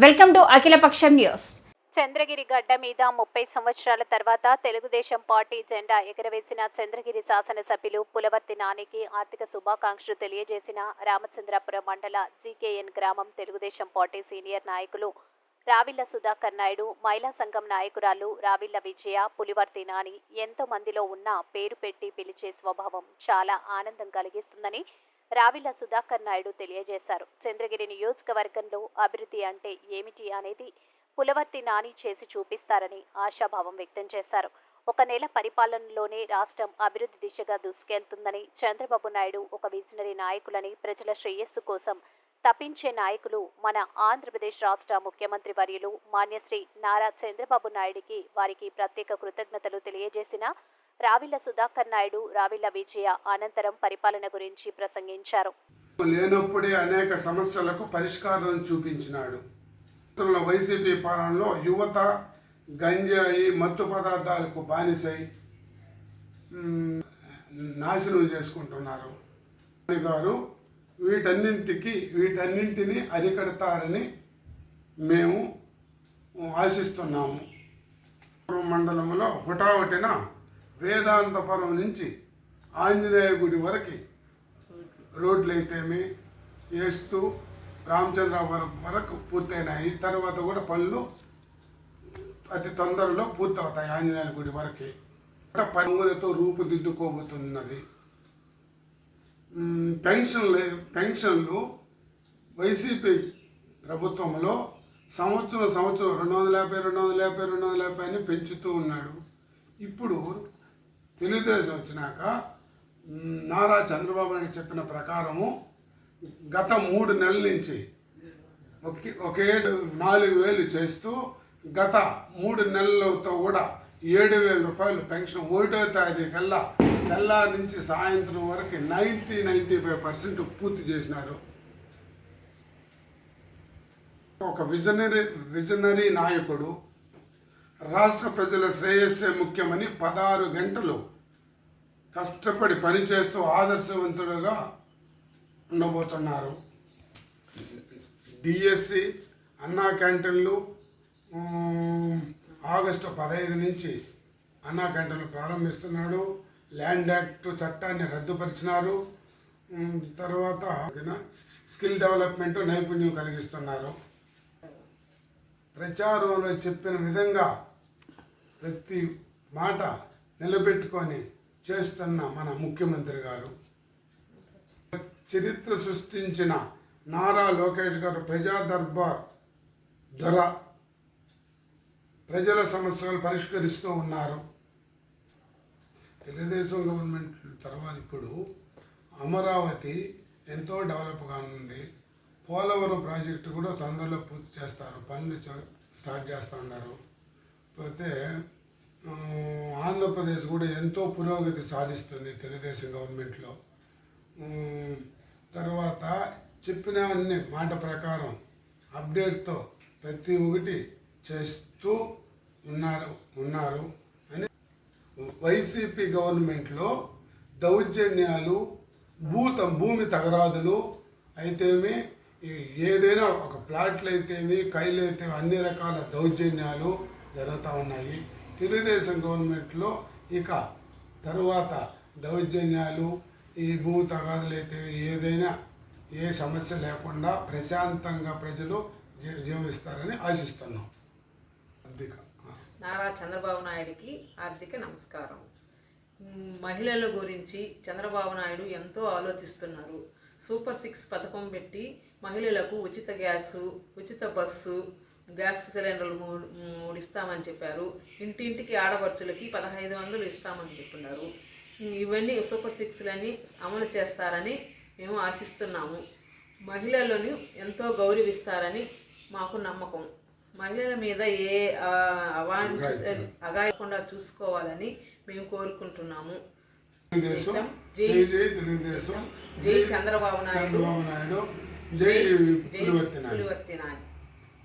Welcome to అఖిలపక్షం news. Chandragiri గడ్డ మీద ముప్పై సంవత్సరాల తర్వాత తెలుగుదేశం పార్టీ జెండా ఎగరవేసిన చంద్రగిరి శాసనసభ్యులు పులవర్తి నానికి ఆర్థిక శుభాకాంక్షలు తెలియజేసిన రామచంద్రాపురం మండల జీకేఎన్ గ్రామం తెలుగుదేశం పార్టీ సీనియర్ నాయకులు రావిళ్ళ సుధాకర్ నాయుడు మహిళా సంఘం నాయకురాలు రావిళ్ళ విజయ పులివర్తి నాని ఎంతో మందిలో ఉన్న పేరు పెట్టి పిలిచే స్వభావం చాలా ఆనందం కలిగిస్తుందని రావిల సుధాకర్ నాయుడు తెలియజేశారు. చంద్రగిరి నియోజకవర్గంలో అభివృద్ధి అంటే ఏమిటి అనేది పులవర్తి నాని చేసి చూపిస్తారని ఆశాభావం వ్యక్తం చేశారు. ఒక నెల పరిపాలనలోనే రాష్ట్రం అభివృద్ధి దిశగా దూసుకెళ్తుందని చంద్రబాబు నాయుడు ఒక విజనరీ నాయకులని ప్రజల శ్రేయస్సు కోసం తప్పించే నాయకులు మన ఆంధ్రప్రదేశ్ రాష్ట్ర ముఖ్యమంత్రి వర్యులు మాన్యశ్రీ నారా చంద్రబాబు నాయుడికి వారికి ప్రత్యేక కృతజ్ఞతలు తెలియజేసిన రావిళ్ళ సుధాకర్ నాయుడు రావిళ్ళ విజయ అనంతరం పరిపాలన గురించి ప్రసంగించారు. లేనప్పుడే అనేక సమస్యలకు పరిష్కారం చూపించినాడు. వైసీపీ పాలనలో యువత గంజాయి మత్తు పదార్థాలకు బానిసై నాశనం చేసుకుంటున్నారు. గారు వీటన్నింటికి వీటన్నింటినీ అరికడతారని మేము ఆశిస్తున్నాము. మండలంలో హుటాహుటిన వేదాంతపురం నుంచి ఆంజనేయ గుడి వరకు రోడ్లు వేస్తూ రామచంద్రాపురం వరకు పూర్తయినాయి. తర్వాత కూడా పనులు అతి తొందరలో పూర్తవుతాయి ఆంజనేయ గుడి వరకు. పనులతో రూపుదిద్దుకోబోతున్నది. పెన్షన్లు పెన్షన్లు వైసీపీ ప్రభుత్వంలో సంవత్సరం సంవత్సరం రెండు వందల యాభై రెండు వందల యాభై రెండు వందల యాభై అని పెంచుతూ ఉన్నాడు. ఇప్పుడు తెలుగుదేశం వచ్చినాక నారా చంద్రబాబు నాయుడు చెప్పిన ప్రకారము గత మూడు నెలల నుంచి ఒకే ఒకే నాలుగు వేలు చేస్తూ గత మూడు నెలలతో కూడా ఏడు వేల రూపాయలు పెన్షన్ ఒకటో తేదీ కల్లా తెల్లారి నుంచి సాయంత్రం వరకు నైంటీ నైంటీ ఫైవ్ పర్సెంట్ పూర్తి చేసినారు. ఒక విజనరీ విజనరీ నాయకుడు రాష్ట్ర ప్రజల శ్రేయస్సే ముఖ్యమని పదహారు గంటలు కష్టపడి పనిచేస్తూ ఆదర్శవంతులుగా ఉండబోతున్నారు. డిఎస్సి అన్నా క్యాంటీన్లు ఆగస్టు పదహైదు నుంచి అన్నా క్యాంటీన్లు ప్రారంభిస్తున్నాడు. ల్యాండ్ యాక్ట్ చట్టాన్ని రద్దుపరిచినారు. తర్వాత స్కిల్ డెవలప్మెంట్ నైపుణ్యం కలిగిస్తున్నారు. ప్రచారంలో చెప్పిన విధంగా ప్రతి మాట నిలబెట్టుకొని చేస్తున్న మన ముఖ్యమంత్రి గారు. చరిత్ర సృష్టించిన నారా లోకేష్ గారు ప్రజా దర్బార్ ధర ప్రజల సమస్యలు పరిష్కరిస్తూ ఉన్నారు. తెలుగుదేశం గవర్నమెంట్ తర్వాత ఇప్పుడు అమరావతి ఎంతో డెవలప్ కానుంది పోలవరం ప్రాజెక్టు కూడా తొందరలో పూర్తి చేస్తారు. పనులు స్టార్ట్ చేస్తూ ఉన్నారు. పోతే ఆంధ్రప్రదేశ్ కూడా ఎంతో పురోగతి సాధిస్తుంది తెలుగుదేశం గవర్నమెంట్లో. తర్వాత చెప్పిన అన్ని మాట ప్రకారం అప్డేట్తో ప్రతి ఒక్కటి చేస్తూ ఉన్నారు ఉన్నారు అని వైసీపీ గవర్నమెంట్లో దౌర్జన్యాలు భూత భూమి తగరాదులు అయితేమి ఈ ఏదైనా ఒక ప్లాట్లు అయితేమి కైలు అయితే అన్ని రకాల దౌర్జన్యాలు జరుగుతూ ఉన్నాయి. తెలుగుదేశం గవర్నమెంట్లో ఇక తరువాత దౌర్జన్యాలు ఈ భూ తగాదులు అయితే ఏదైనా ఏ సమస్య లేకుండా ప్రశాంతంగా ప్రజలు జీ- జీవిస్తారని ఆశిస్తున్నాం. నారా చంద్రబాబు నాయుడికి ఆర్థిక నమస్కారం. మహిళల గురించి చంద్రబాబు నాయుడు ఎంతో ఆలోచిస్తున్నారు. సూపర్ సిక్స్ పథకం పెట్టి మహిళలకు ఉచిత గ్యాసు ఉచిత బస్సు గ్యాస్ సిలిండర్లు మూడు ఇస్తామని చెప్పారు. ఇంటింటికి ఆడపడుచులకి పదహైదు వందలు ఇస్తామని చెప్పున్నారు మ్, ఇవన్నీ సూపర్ సిక్స్లని అమలు చేస్తారని మేము ఆశిస్తున్నాము. మహిళలను ఎంతో గౌరవిస్తారని మాకు నమ్మకం. మహిళల మీద ఏ అవాంఛ అగాయకుండా చూసుకోవాలని మేము కోరుకుంటున్నాము. జై చంద్రబాబు నాయుడు. జై పులివర్తి నాయుడు.